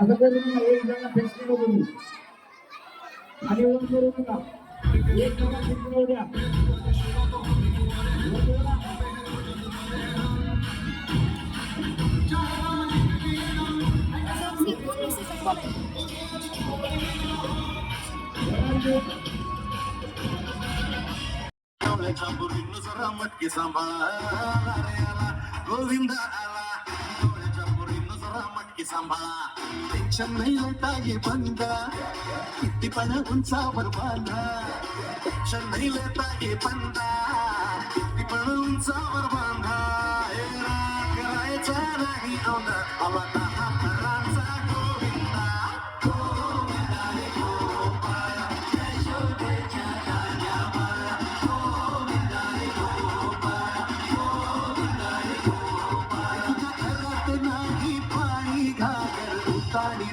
ಅದರಲ್ಲಿ ಏಳು ಜನ ಬೆಂಕಿನವರು ಅದೇ ಒಂದು ಏಳು ಜನ ಬೆಂಕಿನವ್ರ नजरा मटके सांभाळा गोविंद आला डोळ्याच्या पोरी नजरा मटके ये बंदा कितीपण उंचावर बांधा टेन्शन नाही लटा ये बंद कितीपण उंचावर बांधा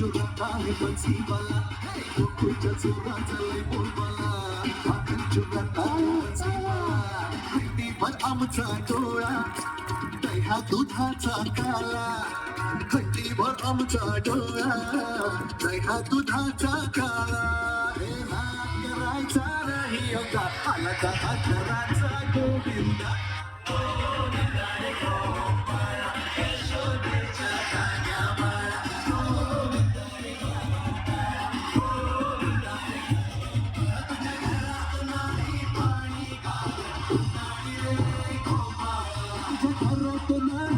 माखन चोरात आहे बन्सीवाला हे गोकुळच्या चोरांचा लय बोलबाला माखन चोरात आहे बन्सीवाला हट्टीवर आमचा डोळा दह्या दुधाचा काला हट्टीवर आमचा डोळा दह्या दुधाचा काला हे नाक करायचा नाही होता आला दहा घराचा गोविंदा तुझ्या घरात नाही তোমার